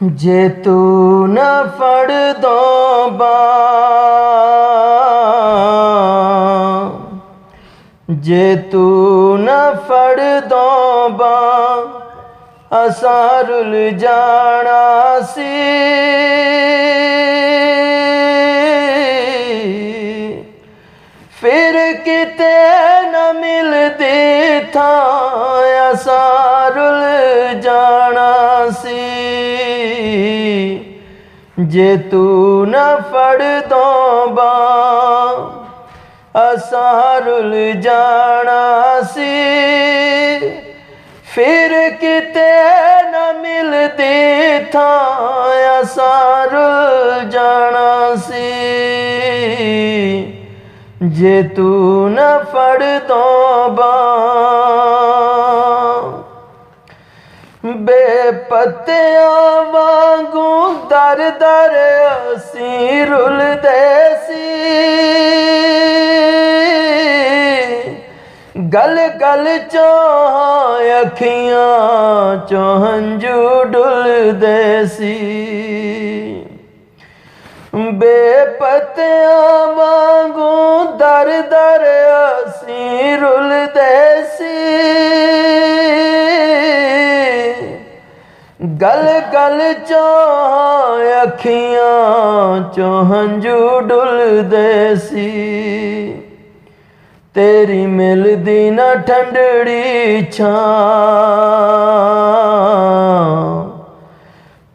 ਜੇ ਤੂੰ ਨਾ ਫੜ ਦੋ ਬਾਂਹ, ਜੇ ਤੂੰ ਨਾ ਫੜ ਦੋ ਅਸਾਂ ਰੁਲ ਜਾਣਾ ਸੀ। ਫਿਰ ਕਿਤੇ ਨਾ ਮਿਲਦੀ ਥਾਂ ਅਸਾਂ ਜੇ ਤੂੰ ਨਾ ਫੜ ਦੋ ਬਾਂਹ ਅਸਾਂ ਰੁਲ ਜਾਣਾ ਸੀ। ਫਿਰ ਕਿਤੇ ਨਾ ਮਿਲਦੀ ਥਾਂ, ਅਸਾਂ ਰੁਲ ਜਾਣਾ ਸੀ। ਜੇ ਤੂੰ ਨਾ ਫੜ ਬਾ ਬਾਂਹ ਬੇਪਤਿਆਂ ਵਾਂਗੂ ਦਰ ਦਰ ਅਸੀਂ ਰੁਲਦੇ ਸੀ। ਗਲ ਗਲ ਚੋਂ ਅੱਖੀਆਂ ਚੋਂ ਹੰਝੂ ਡੁੱਲਦੇ ਸੀ। ਬੇਪਤਿਆਂ ਵਾਂਗੂ ਦਰ ਦਰ ਅਸੀਂ ਰੁਲਦੇ ਸੀ। ਗਲ ਗਲ ਚੋਂ ਅੱਖੀਆਂ ਚੋਂ ਹੰਝੂ ਡੁੱਲਦੇ ਸੀ। ਤੇਰੀ ਮਿਲਦੀ ਨਾ ਠੰਡੜੀ ਛਾਂ।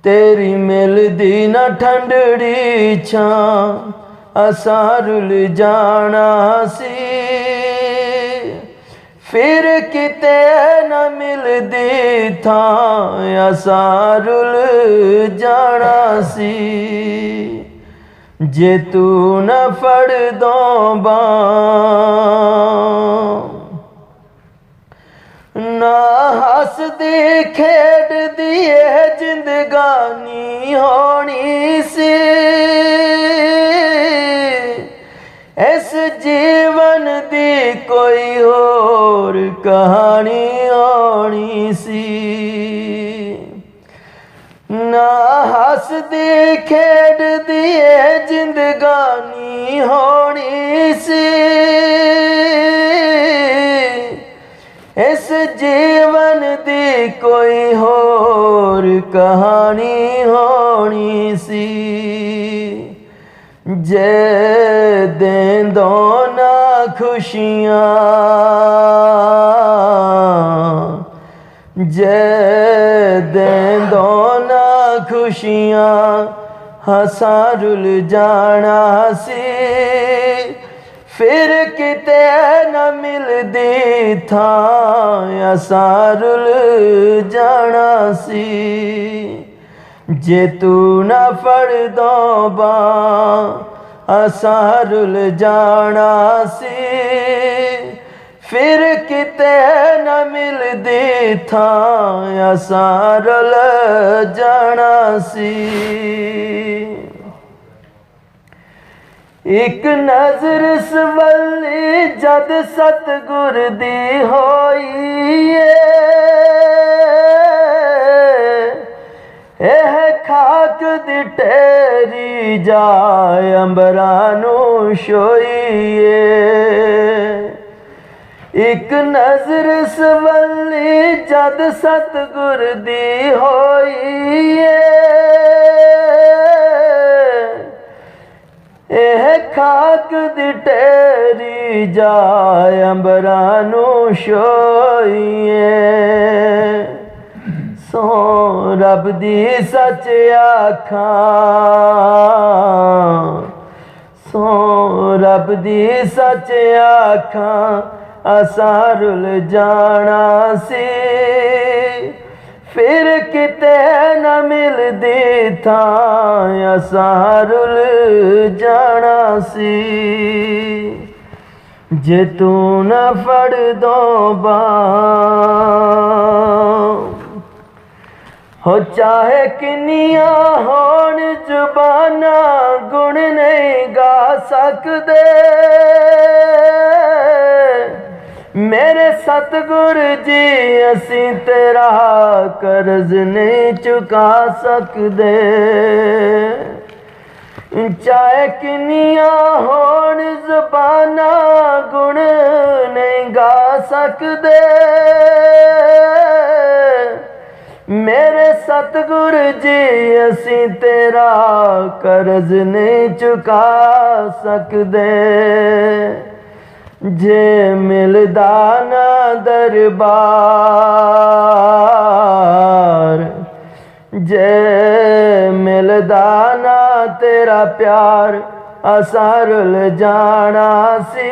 ਤੇਰੀ ਮਿਲਦੀ ਨਾ ਠੰਡੜੀ ਛਾਂ, ਅਸਾਂ ਰੁਲ ਜਾਣਾ ਸੀ। ਫਿਰ ਕਿਤੇ ਨਾ ਮਿਲਦੀ ਥਾਂ, ਅਸਾਂ ਰੁਲ ਜਾਣਾ ਸੀ। ਜੇ ਤੂੰ ਨਾ ਫੜ ਦੋ ਬਾਂ ਨਾ ਹੱਸਦੀ ਖੇਡਦੀ ਇਹ ਜ਼ਿੰਦਗਾਨੀ ਹੋਣੀ ਸੀ। ਇਸ ਜੀਵਨ ਦੀ ਕੋਈ ਹੋਰ ਕਹਾਣੀ ਹੋਣੀ ਸੀ। ਨਾ ਹੱਸਦੀ, ਖੇਡਦੀ ਇਹ ਜ਼ਿੰਦਗਾਨੀ ਹੋਣੀ ਸੀ। ਇਸ ਜੀਵਨ ਦੀ ਕੋਈ ਹੋਰ ਕਹਾਣੀ ਹੋਣੀ ਸੀ। ਜੇ ਦੇਂਦੋ ਨਾ ਖੁਸ਼ੀਆਂ, ਜੇ ਦੇਂਦੋ ਨਾ ਖੁਸ਼ੀਆਂ, ਹਸਾਂ ਰੁਲ ਜਾਣਾ ਸੀ। ਫਿਰ ਕਿਤੇ ਨਾ ਮਿਲਦੀ ਥਾਂ ਅਸਾਂ ਰੁਲ ਜਾਣਾ ਸੀ। ਜੇ ਤੂੰ ਨਾ ਫੜ ਦੋ ਬਾਂਹ ਅਸਾਂ ਰੁਲ ਜਾਣਾ ਸੀ। ਫਿਰ ਕਿਤੇ ਨਾ ਮਿਲਦੀ ਥਾਂ, ਅਸਾਂ ਰੁਲ ਜਾਣਾ ਸੀ। ਇੱਕ ਨਜ਼ਰ ਸਵੱਲੀ ਜਦ ਸਤਗੁਰ ਦੀ ਹੋਈ ਏ। ਖਾਕ ਦੀ ਟੇਰੀ ਜਾ ਅੰਬਰਾਂ ਨੂੰ ਛੋਈਏ। ਇੱਕ ਨਜ਼ਰ ਸਵੱਲੀ ਜਦ ਸਤਗੁਰ ਦੀ ਹੋਈ ਏ ਇਹ ਖਾਕ ਦੀ ਟੇਰੀ ਜਾ ਅੰਬਰਾਂ ਨੂੰ ਛੋਈਏ। ਸੋ ਰੱਬ ਦੀ ਸੱਚ ਆਖਾਂ ਸੋ ਰੱਬ ਦੀ ਸੱਚ ਆਖਾਂ ਅਸਾਂ ਰੁਲ ਜਾਣਾ ਸੀ। ਫਿਰ ਕਿਤੇ ਨਾ ਮਿਲਦੀ ਥਾਂ ਅਸਾਂ ਰੁਲ ਜਾਣਾ ਸੀ। ਜੇ ਤੂੰ ਨਾ ਫੜ ਦੋ ਬਾਂਹ ਹੋ ਚਾਹੇ ਕਿੰਨੀਆਂ ਹੋਣ ਜ਼ੁਬਾਨਾਂ, ਗੁਣ ਨਹੀਂ ਗਾ ਸਕਦੇ। ਮੇਰੇ ਸਤਿਗੁਰ ਜੀ, ਅਸੀਂ ਤੇਰਾ ਕਰਜ਼ ਨਹੀਂ ਚੁਕਾ ਸਕਦੇ। ਚਾਹੇ ਕਿੰਨੀਆਂ ਹੋਣ ਜ਼ਬਾਨਾਂ, ਗੁਣ ਨਹੀਂ ਗਾ ਸਕਦੇ। ਮੇਰੇ ਸਤਿਗੁਰ ਜੀ, ਅਸੀਂ ਤੇਰਾ ਕਰਜ਼ ਨਹੀਂ ਚੁਕਾ ਸਕਦੇ। ਜੇ ਮਿਲਦਾ ਨਾ ਦਰਬਾਰ, ਜੇ ਮਿਲਦਾ ਨਾ ਤੇਰਾ ਪਿਆਰ, ਅਸਾਂ ਜਾਣਾ ਸੀ।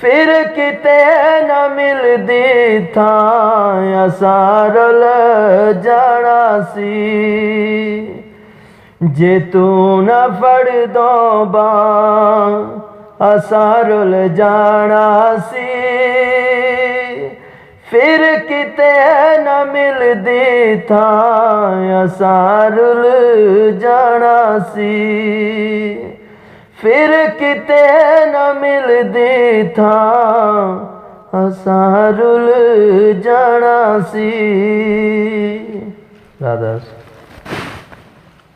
ਫਿਰ ਕਿਤੇ ਨਾ ਮਿਲਦੀ ਥਾਂ ਅਸਾਂ ਰੁੱਲ ਜਾਣਾ ਸੀ। ਜੇ ਤੂੰ ਨਾ ਫੜ ਦੋ ਬਾਂ ਅਸਾਂ ਰੁੱਲ ਜਾਣਾ ਸੀ। ਫਿਰ ਕਿਤੇ ਨਾ ਮਿਲਦੀ ਥਾਂ ਅਸਾਂ ਰੁੱਲ ਜਾਣਾ ਸੀ। ਫਿਰ ਕਿਤੇ ਨਾ ਮਿਲਦੀ ਥਾਂ ਅਸਾਂ ਰੁਲ ਜਾਣਾ ਸੀ। ਦਾਦਾ